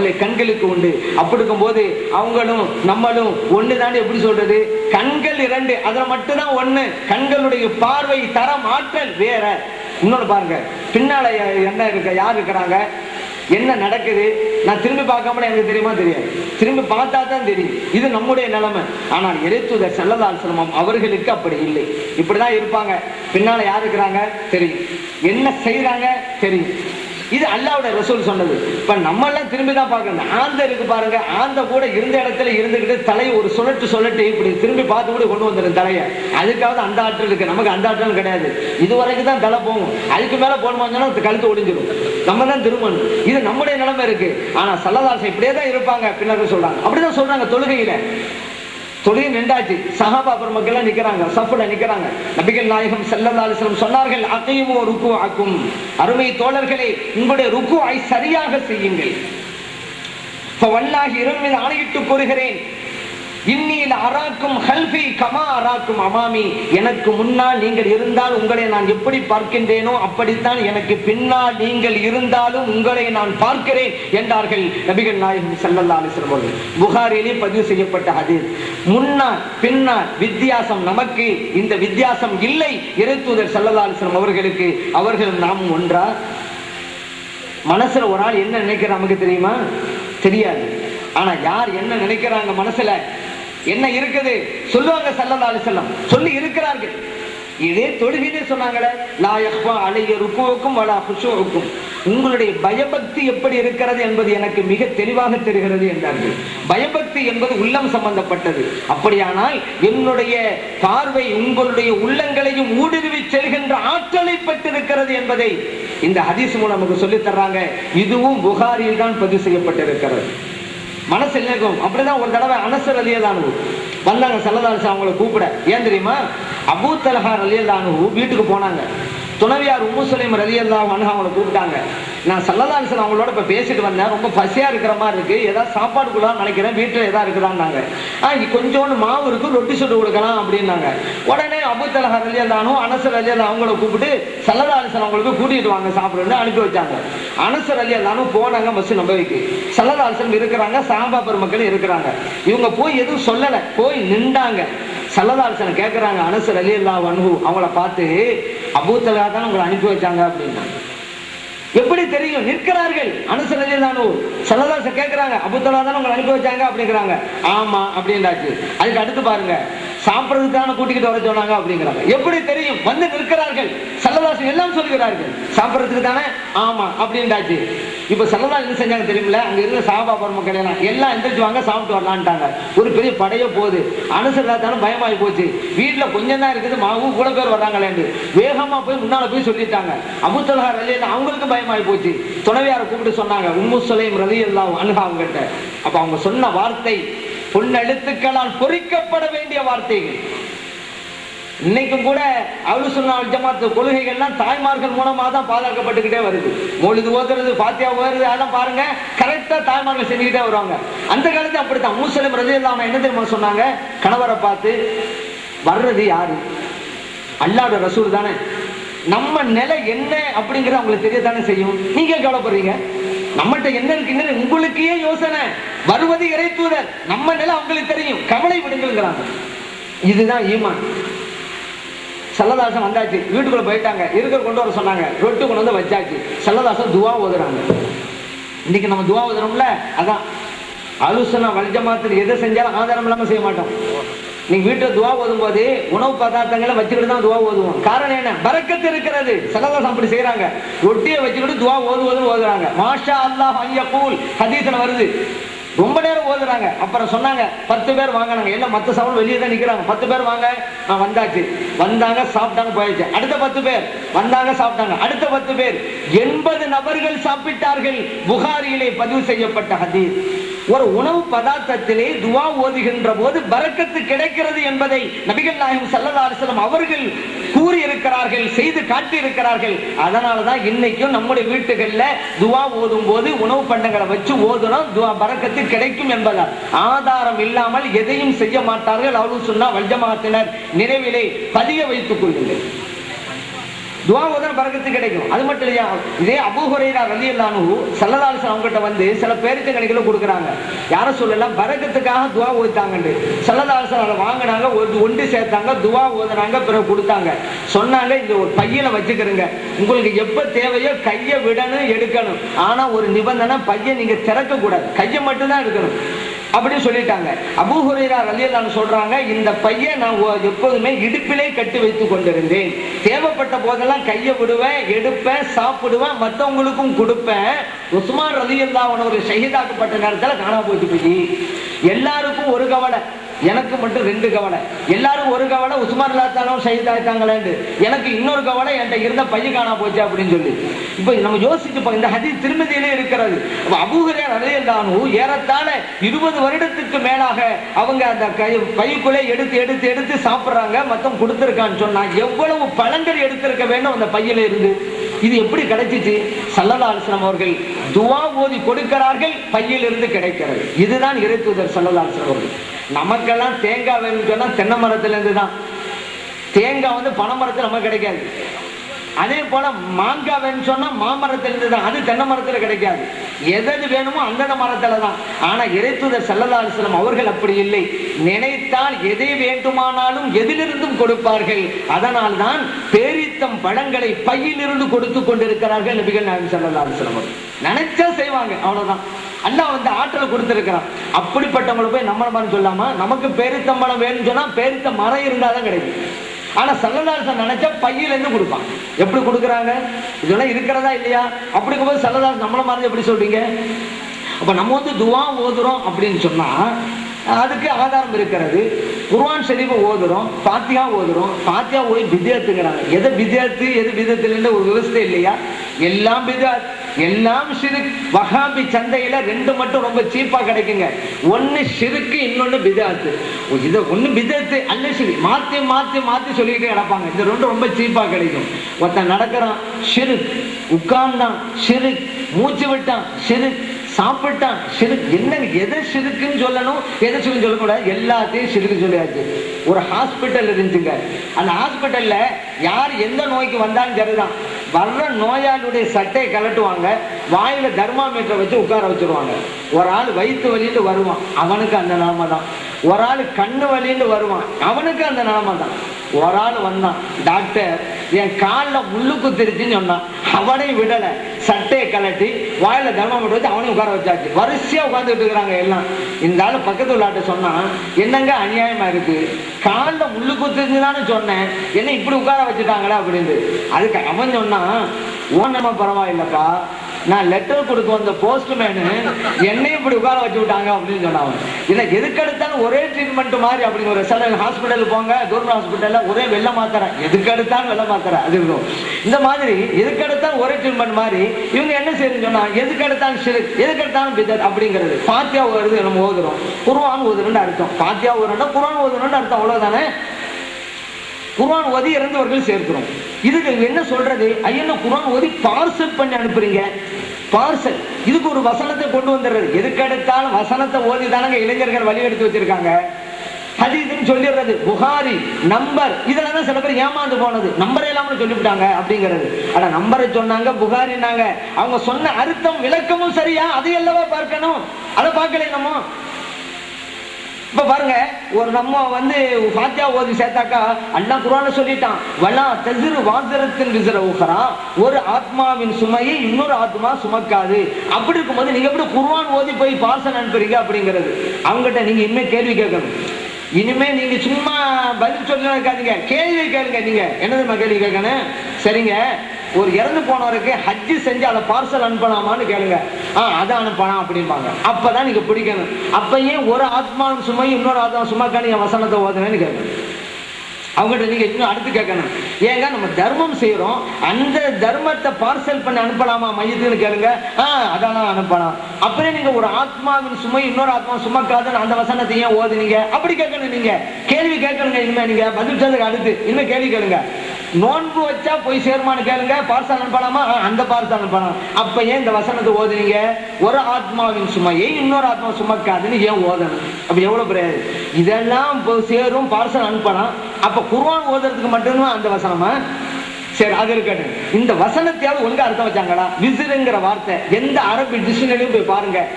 அவளுடைய கண்களுக்கு உண்டு. அப்படி இருக்கும்போது அவங்களும் நம்மளும் ஒண்ணு தானே எப்படி சொல்றது? கண்கள் இரண்டு அதுல மட்டும்தான் ஒண்ணு. கண்களுடைய பார்வை தரம் ஆற்றல் வேற. இன்னொன்னு பாருங்க பின்னால என்ன இருக்க யார் இருக்கிறாங்க? என்ன நடக்குது? நான் திரும்பி பார்க்காமல எனக்கு தெரியுமா தெரியாது. திரும்பி பார்த்தா தான் தெரியும். இது நம்முடைய நிலைமை. ஆனால் இறைத்துதர் செல்லதால் சிரமம் அவர்களுக்கு அப்படி இல்லை. இப்படிதான் இருப்பாங்க. பின்னால யார் இருக்கிறாங்க? தெரியும். என்ன செய்யறாங்க தெரியும். இது அல்லாவோட ரசூல் சொன்னது. இப்ப நம்ம எல்லாம் திரும்பி தான் பார்க்கணும். ஆந்த இருக்கு பாருங்க. ஆந்த கூட இருந்த இடத்துல இருந்துகிட்டு தலையை ஒரு சுழட்டு சுழட்டு இப்படி திரும்பி பார்த்து கூட கொண்டு வந்துடும் தலையை. அதுக்காவது அந்த ஆற்றல் இருக்கு. நமக்கு அந்த ஆற்றல் கிடையாது. இது வரைக்கும் தான் தலை போகும். அதுக்கு மேல போனோம்னா கழுத்து ஒடிஞ்சிடும் நம்ம தான் திரும்பணும். இது நம்முடைய நிலைமை இருக்கு. ஆனா சல்லதாசம் இப்படியே தான் இருப்பாங்க. பின்னர் சொல்றாங்க. அப்படிதான் சொல்றாங்க தொழுகையில. தொழுகை நின்றாச்சு. சஹாபா பெருமக்கள் நிக்கிறாங்க சஃபுல நிக்கிறாங்க. நபிகள் நாயகம் ஸல்லல்லாஹு சொன்னார்கள் அகைவோ ருக்கு ஆக்கும் அருமை தோழர்களே உங்களுடைய ருக்கு சரியாக செய்யுங்கள். வல்லாஹி இரவு மீது ஆணையிட்டு கூறுகிறேன் இன்னில் அராக்கும் ஹல்பி கமா அராக்கும் அமாமி. எனக்கு முன்னால் நீங்கள் இருந்தால் உங்களை நான் எப்படி பார்க்கின்றேனோ அப்படித்தான் எனக்கு பின்னால் நீங்கள் இருந்தாலும் உங்களை நான் பார்க்கிறேன் என்றார்கள் நபிகள் நாயகம் செல்லல்லா அலைஹி அவர்கள். புகாரிலே பதிவு செய்யப்பட்ட ஹதீஸ். முன்னால் பின்னால் வித்தியாசம் நமக்கு இந்த வித்தியாசம் இல்லை. இறைத்தூதர் செல்லல்லா அலைஹி அவர்களுக்கு அவர்கள் நாம் ஒன்றா? மனசுல ஒரு ஆள் என்ன நினைக்கிற நமக்கு தெரியுமா? தெரியாது. ஆனா யார் என்ன நினைக்கிறாங்க மனசுல? என்ன இருக்குது? சொல்லுவாங்க சல்லல்லா செல்லம் சொல்லி இருக்கிறார்கள். இதே தொழுகையிலே சொன்னாங்களே லா அலைய ருக்குவுக்கும் வலா குஷுவுக்கும். உங்களுடைய பயபக்தி எப்படி இருக்கிறது என்பது எனக்கு மிக தெளிவாக தெரிகிறது என்றார்கள். பயபக்தி என்பது உள்ளம் சம்பந்தப்பட்டது. அப்படியானால் என்னுடைய பார்வை உங்களுடைய உள்ளங்களையும் ஊடுருவி செல்கின்ற ஆற்றலை பெற்றிருக்கிறது என்பதை இந்த ஹதீஸ் மூலம் நமக்கு சொல்லித் தர்றாங்க. இதுவும் புகாரியில் தான் பதிவு செய்யப்பட்டிருக்கிறது. மனசு இருக்கும்? அப்படிதான் ஒரு தடவை அனசர் அலியதானு வந்தாங்க சல்லதாலிசா அவங்கள கூப்பிட. ஏன் தெரியுமா? அபூ தலஹார் அலியதானு வீட்டுக்கு போனாங்க. துணவியார் உம்மு சுலைம் ரலியல்லா அவங்கள கூப்பிட்டாங்க. நான் சல்லதாலிசன் அவங்களோட இப்ப பேசிட்டு வந்தேன். ரொம்ப பசியா இருக்கிற மாதிரி இருக்கு. ஏதாவது சாப்பாடுக்குள்ள நினைக்கிறேன். வீட்டுல ஏதாவது இருக்குதான்னாங்க. ஆ கொஞ்சோண்டு மாவு இருக்கு. ரொட்டி சுட்டு கொடுக்கலாம் அப்படின்னாங்க. உடனே அபு தலஹார் அலியல்லானும் அனசர் அலியல்லா அவங்கள கூப்பிட்டு சல்லதாசன் அவங்களுக்கு கூட்டிட்டு வாங்க சாப்பிடுன்னு அனுப்பி வச்சாங்க. அனசர் அலியல்லானும் போனாங்க பஸ் நம்பவிக்கு சல்லதாசன் இருக்கிறாங்க. சாம்பா பெருமக்கள் இருக்கிறாங்க. இவங்க போய் எதுவும் சொல்லலை. போய் நின்றாங்க. சல்லதாலிசன் கேட்குறாங்க அனசர் அலியல்லா வன்ஹூ அவங்கள பார்த்து அபூத்தலா தான் உங்களை அனுப்பி வச்சாங்க அப்படின்னா. எப்படி தெரியும்? நிற்கிறார்கள். அனுசரஜானு சலதாச கேட்கிறாங்க அபுத்தலா தானே உங்களை அனுப்பி வச்சாங்க அப்படிங்கிறாங்க. ஆமா அப்படின்றாச்சு. அதுக்கு அடுத்து பாருங்க. சாப்பிடுறதுக்கான கூட்டிக்கிட்டு வர சொன்னாங்க அப்படிங்கிறாங்க. எப்படி தெரியும்? வந்து நிற்கிறார்கள். சல்லதாசன் எல்லாம் சொல்லுகிறார்கள். சாப்பிட்றதுக்கு தானே? ஆமா அப்படின்றாச்சு. இப்ப சல்லதாஸ் என்ன செஞ்சாங்க தெரியுமில்ல? அங்க இருந்த சாபா பெருமக்கள் எல்லாம் எல்லாம் எந்திரிச்சு வாங்க சாப்பிட்டு வரலான்ட்டாங்க. ஒரு பெரிய படைய போகுது. அனுசரா பயமாயி போச்சு. வீட்டுல கொஞ்சம் தான் இருக்குது மாவு கூட பேர் வர்றாங்களேன்னு வேகமா போய் முன்னால போய் சொல்லிட்டாங்க. அபுத்தலஹா ரலி அவங்களுக்கு பயமாயி போச்சு. துணைவியாரை கூப்பிட்டு சொன்னாங்க உம்மு சுலைம் ரலி எல்லாம் அணுகா அவங்ககிட்ட அப்ப அவங்க சொன்ன வார்த்தை பொன்னெழுத்துக்களால் பொறிக்கப்பட வேண்டிய வார்த்தைகள். இன்னைக்கும் கூட அவுளு சொன்னால் ஜமாத்து கொள்கைகள்லாம் தாய்மார்கள் மூலமா தான் பாதுகாக்கப்பட்டுக்கிட்டே வருது. மொழிது ஓதுறது பாத்தியா ஓதுறது அதெல்லாம் பாருங்க கரெக்டா தாய்மார்கள் செஞ்சுக்கிட்டே வருவாங்க. அந்த காலத்துல அப்படித்தான். மூசலம் ரஜி இல்லாம என்ன தெரியுமா சொன்னாங்க? கணவரை பார்த்து வர்றது யாரு? அல்லாட ரசூல் தானே. நம்ம நிலை என்ன அப்படிங்கறது அவங்களுக்கு தெரியத்தானே செய்யும். நீங்க கவலைப்படுறீங்க? நம்மகிட்ட என்ன இருக்குன்னு உங்களுக்கே யோசனை. வருவது இறை தூதர் நம்ம நிலை அவங்களுக்கு தெரியும். கவலை விடுங்கிறாங்க இதுதான் ஈமான். செல்லதாசன் வந்தாச்சு. வீட்டுக்குள்ள போயிட்டாங்க. இருக்கிற கொண்டு வர சொன்னாங்க. ரொட்டு கொண்டு வந்து வச்சாச்சு. செல்லதாசன் துவா ஓதுறாங்க. இன்னைக்கு நம்ம துவா ஓதுறோம்ல? அதான். அலுசனா வலிஜமாத்தில் எதை செஞ்சாலும் ஆதாரம் இல்லாம செய்ய மாட்டோம். நீங்க வீட்டுல துவா ஓதும் போது உணவு பதார்த்தங்களை வச்சுக்கிட்டு தான் துவா ஓதுவோம். காரணம் என்ன? பறக்கத்து இருக்கிறது. சல்லதாசன் அப்படி செய்யறாங்க ரொட்டியை வச்சுக்கிட்டு துவா ஓதுவதுன்னு ஓதுறாங்க. மாஷா அல்லாஹ் ஐயா கூல் ஹதீசன் வருது. ரொம்ப நேரம் ஓதுறாங்க. அப்புறம் சொன்னாங்க பத்து பேர் வாங்கினாங்க. எல்லாம் மத்த சவன் வெளியே தான் நிக்கிறாங்க. பத்து பேர் வாங்க. நான் வந்தாச்சு. வந்தாங்க சாப்பிட்டாங்க போயாச்சு. அடுத்த பத்து பேர். வந்தாங்க சாப்பிட்டாங்க. அடுத்த பத்து பேர். எண்பது நபர்கள் சாப்பிட்டார்கள். புகாரியிலே பதிவு செய்யப்பட்ட ஹதீஸ். ஒரு உணவு பதார்த்தத்திலே துவா ஓதுகின்ற போது பரக்கத்து கிடைக்கிறது என்பதை நபிகள் நாயகம் சல்லல்லா அலிஸ்லாம் அவர்கள் கூறி இருக்கிறார்கள் செய்து காட்டி இருக்கிறார்கள் அதனாலதான் இன்னைக்கும் நம்முடைய வீட்டுகள்ல துவா ஓதும் போது உணவு பண்டங்களை வச்சு ஓதுனோம் துவா பறக்கத்து கிடைக்கும் என்பதால். ஆதாரம் இல்லாமல் எதையும் செய்ய மாட்டார்கள். அவ்வளவு சொன்னா வல்ஜமாத்தினர் நினைவிலே பதிய வைத்துக் கொள்ளுங்கள். துவா ஓதன பறக்கத்து கிடைக்கும். அது மட்டும் இல்லையா? இதே அபூஹுரைரா ரலியல்லானு சல்லல்லாஹு அவங்ககிட்ட வந்து சில பேருக்கு கணக்கில் கொடுக்குறாங்க. யாரும் சொல்லலாம் பறக்கத்துக்காக துவா ஓதித்தாங்கன்னு சல்லல்லாஹு அதை வாங்கினாங்க ஒரு ஒன்று சேர்த்தாங்க துவா ஓதுனாங்க பிறகு கொடுத்தாங்க. சொன்னாங்க இந்த ஒரு பையில வச்சுக்கிறங்க. உங்களுக்கு எப்போ தேவையோ கையை விடணும் எடுக்கணும். ஆனால் ஒரு நிபந்தனை பையன் நீங்கள் திறக்க கூடாது கையை மட்டும்தான் எடுக்கணும். அப்படின்னு சொல்லிட்டாங்க. அபூ ரலி அல்லான்னு சொல்றாங்க இந்த பையன் நான் எப்போதுமே இடுப்பிலே கட்டி வைத்து கொண்டிருந்தேன். தேவைப்பட்ட போதெல்லாம் கையை விடுவேன் எடுப்பேன் சாப்பிடுவேன் மற்றவங்களுக்கும் கொடுப்பேன். உஸ்மான் ரலியல்லாஹு ஒரு ஷஹீதாக்கப்பட்ட நேரத்தில் காணா போயிட்டு. எல்லாருக்கும் ஒரு கவலை. எனக்கு மட்டும் ரெண்டு கவலை. எல்லாரும் ஒரு கவலை உஸ்மான் இல்லாத்தாலும் ஷஹீதாயிட்டாங்களேன்னு எனக்கு இன்னொரு கவலை என்கிட்ட இருந்த பையன் காணா போச்சு அப்படின்னு சொல்லி. இப்போ நம்ம யோசிச்சுப்போம் இந்த ஹதீஸ் திருமதியிலே இருக்கிறது. அபூகரே அலையல்லானு ஏறத்தாழ இருபது வருடத்துக்கு மேலாக அவங்க அந்த கை பைக்குள்ளே எடுத்து எடுத்து எடுத்து சாப்பிட்றாங்க மொத்தம் கொடுத்துருக்கான்னு சொன்னா எவ்வளவு பழங்கள் எடுத்திருக்க வேண்டும் அந்த பையில இருந்து? இது எப்படி கிடைச்சிச்சு? சல்லல்லா அலிஸ்லாம் அவர்கள் துவா ஓதி கொடுக்கிறார்கள் பையில் இருந்து கிடைக்கிறது. இதுதான் இறைத்துதர் சல்லல்லா அலிஸ்லாம் அவர்கள். நமக்கெல்லாம் தேங்காய் வேணும்னு சொன்னா தென்னை மரத்துல இருந்து தான் தேங்காய் வந்து பனை மரத்துல நமக்கு கிடைக்காது. அதே போல மாங்காய் வேணும்னு சொன்னா மாமரத்துலேருந்து தான் அது தென்னை மரத்துல கிடைக்காது. எதது வேணுமோ அந்தந்த மரத்துல தான் ஆனா இறைத்துத சல்லல்லா அவர்கள் அப்படி இல்லை. நினைத்தால் எதை வேண்டுமானாலும் எதிலிருந்தும் கொடுப்பார்கள். அதனால் தான் பேரித்தம் பழங்களை பையிலிருந்து கொடுத்து கொண்டிருக்கிறார்கள் நபிகள் நாயகம் சல்லல்லா நினைச்சா செய்வாங்க. அவ்வளவுதான். அண்ணா வந்து ஆற்றல் கொடுத்துருக்கிறான். அப்படிப்பட்டவங்களை போய் நம்மள மாதிரி சொல்லாம? நமக்கு பேரித்தம்பழம் வேணும்னு சொன்னா பேரித்த மரம் இருந்தாதான் கிடைக்கும். ஆனா சல்லதாசன் நினைச்சா பையில இருந்து கொடுப்பான். எப்படி கொடுக்குறாங்க? இதெல்லாம் இருக்கிறதா இல்லையா? அப்படி இருக்கும்போது சல்லதாசன் நம்மள மாதிரி எப்படி சொல்றீங்க? அப்ப நம்ம வந்து துவா ஓதுறோம் அப்படின்னு சொன்னா அதுக்கு ஆதாரம் இருக்கிறது. குர்வான் ஷரீஃபை ஓதுறோம் பாத்தியா ஓதுறோம். பாத்தியா ஓய் பிதியத்துங்கிறாங்க. எது பிதியத்து எது பிதத்துல ஒரு விவசாயம் இல்லையா? எல்லாம் பிதாத் எல்லாம் ஷிருக் வகாபி சந்தையில ரெண்டு மட்டும் ரொம்ப சீப்பா கிடைக்குங்க. ஒன்னு சிறுக்கு இன்னொன்னு பிதாத்து. இது ஒண்ணு பிதத்து அல்ல ஷிரி மாத்தி மாத்தி மாத்தி சொல்லிக்கிட்டே கிடப்பாங்க. இது ரெண்டும் ரொம்ப சீப்பா கிடைக்கும். ஒருத்தன் நடக்கிறான் சிறு. உட்கார்ந்தான் சிறு. மூச்சு விட்டான் சிறு. சாப்பிட்டான் சிறு. என்ன எதை சிறுக்குன்னு சொல்லணும் எதை சிறு சொல்லக்கூடாது? எல்லாத்தையும் சிறுக்கு சொல்லியாச்சு. ஒரு ஹாஸ்பிட்டல் இருந்துச்சுங்க. அந்த ஹாஸ்பிட்டல்ல யார் எந்த நோய்க்கு வந்தாலும் சரிதான். வர்ற நோயாளியுடைய சட்டையை கலட்டுவாங்க வாயில தர்மாமீட்டரை வச்சு உட்கார வச்சிருவாங்க. ஒரு ஆள் வயிற்று வலின்னு வருவான் அவனுக்கு அந்த நிலைமை தான். ஒரு ஆள் கண்ணு வலின்னு வருவான் அவனுக்கு அந்த நிலைமை தான். ஒரு ஆள் வந்தான் டாக்டர் என் காலில் முள்ளு குத்திருச்சுன்னு சொன்னான். அவனையும் விடலை சட்டையை கலட்டி வாயில தர்மாமீட்டர் வச்சு அவனையும் உட்கார வச்சாச்சு. வரிசையாக உட்காந்துட்டு இருக்கிறாங்க எல்லாம். இந்த ஆள் பக்கத்து உள்ளாட்ட சொன்னா என்னங்க அநியாயமா இருக்கு? காலில் முள்ளு குத்துருந்துதானே சொன்னேன். என்ன இப்படி உட்கார வச்சுட்டாங்களே அப்படின்னு. அதுக்கு அவன் சொன்னான் ஓன் நம்ம பரவாயில்லப்பா நான் லெட்டர் கொடுக்க வந்த போஸ்ட்மேனு என்னையும் இப்படி உட்கார வச்சு விட்டாங்க அப்படின்னு சொன்னாங்க இல்லை எதுக்கெடுத்தாலும் ஒரே ட்ரீட்மெண்ட் மாதிரி அப்படிங்கிற ஒரு சில ஹாஸ்பிட்டல் போங்க கவர்மெண்ட் ஹாஸ்பிட்டலில் ஒரே வெள்ள மாத்திரை. எதுக்கு எடுத்தாலும் மாத்திரை அது இருக்கும். இந்த மாதிரி எதுக்கெடுத்தாலும் ஒரே ட்ரீட்மெண்ட் மாதிரி இவங்க என்ன செய்யுன்னு சொன்னாங்க எதுக்கு எடுத்தாலும் எதுக்கெடுத்தாலும் பிதர் அப்படிங்கிறது. பாத்தியா வருது நம்ம ஓதுறோம். குருவான் ஓதுறோம்னு அர்த்தம். பாத்தியா ஓதுறோம்னா குருவான் ஓதுறோம்னு அர்த்தம் அவ்வளோதானே குரான் ஓதி இறந்தவர்கள் சேர்க்கிறோம். இதுக்கு என்ன சொல்றது? ஐயோ குரான் ஓதி பார்சல் பண்ணி அனுப்புறீங்க. பார்சல் இதுக்கு ஒரு வசனத்தை கொண்டு வந்துடுறது எதுக்கெடுத்தாலும் வசனத்தை ஓதி தானங்க இளைஞர்கள் வழி எடுத்து வச்சிருக்காங்க. ஹதீதுன்னு சொல்லிடுறது. Bukhari number. இதுல தான் சில பேர் ஏமாந்து போனது. நம்பர் இல்லாமல் சொல்லிவிட்டாங்க அப்படிங்கிறது. ஆனா நம்பரை சொன்னாங்க புகாரினாங்க அவங்க சொன்ன அர்த்தம் விளக்கமும் சரியா? அதை அல்லவா பார்க்கணும்? அதை பார்க்கல நம்ம இப்ப பாருங்க ஒரு நம்ம வந்து பாத்தியா ஓதி சேர்த்தாக்கா அண்ணா குரான சொல்லிட்டான். வலா தசிறு வாசரத்தின் விசிற ஒரு ஆத்மாவின் சுமையை இன்னொரு ஆத்மா சுமக்காது. அப்படி இருக்கும்போது நீங்க எப்படி குர்வான் ஓதி போய் பார்சல் அனுப்புறீங்க அப்படிங்கிறது? அவங்ககிட்ட நீங்க இனிமே கேள்வி கேட்கணும். இனிமே நீங்க சும்மா பதில் சொல்ல இருக்காதீங்க. கேள்வி கேளுங்க நீங்க. என்ன கேள்வி கேட்கணும்? சரிங்க. ஒரு இறந்து போனவருக்கு ஹஜ்ஜு செஞ்சு அதை பார்சல் அனுப்பலாமான்னு கேளுங்க. ஆ அதை அனுப்பலாம் அப்படிம்பாங்க. அப்பதான் நீங்க பிடிக்கணும். அப்பயே ஏன் ஒரு ஆத்மாவின் சும்மா இன்னொரு ஆத்மா சுமக்கா நீங்க வசனத்தை ஓதுனேன்னு கேட்கணும் அவங்ககிட்ட நீங்க இன்னும் அடுத்து கேட்கணும். ஏங்க நம்ம தர்மம் செய்யறோம் அந்த தர்மத்தை பார்சல் பண்ணி அனுப்பலாமா மையத்துக்கு கேளுங்க. ஆ அதெல்லாம் அனுப்பலாம். அப்புறம் நீங்க ஒரு ஆத்மாவின் சுமை இன்னொரு ஆத்மா சுமக்காதுன்னு அந்த வசனத்தை ஏன் ஓதுனீங்க? அப்படி கேட்கணும் நீங்க. கேள்வி கேட்கணுங்க இனிமே நீங்க. பதில் சொல்லுங்க அடுத்து. இன்னும் கேள்வி கேளுங்க. நோன்பு வச்சா போய் சேருமான்னு கேளுங்க. பார்சல் அனுப்பலாமா அந்த பார்சல் அனுப்பலாம் அப்ப ஏன் இந்த வசனத்தை ஓதுனீங்க? ஒரு ஆத்மாவின் சுமையை இன்னொரு ஆத்மா சுமக்காதுன்னு ஏன் ஓதணும்? அப்ப எவ்வளவு பெரிய இதெல்லாம் சேரும் பார்சல் அனுப்பலாம் அப்ப குருவான் ஓதுறதுக்கு மட்டும்தான் அந்த வசனமா? சரி அது இருக்கட்டும். இந்த வசனத்தையாவது ஒழுங்கா அர்த்தம் வச்சாங்களா? விசிறுங்கிற வார்த்தை. எந்த அரபு டிக்ஷனரியும் போய் பாருங்க.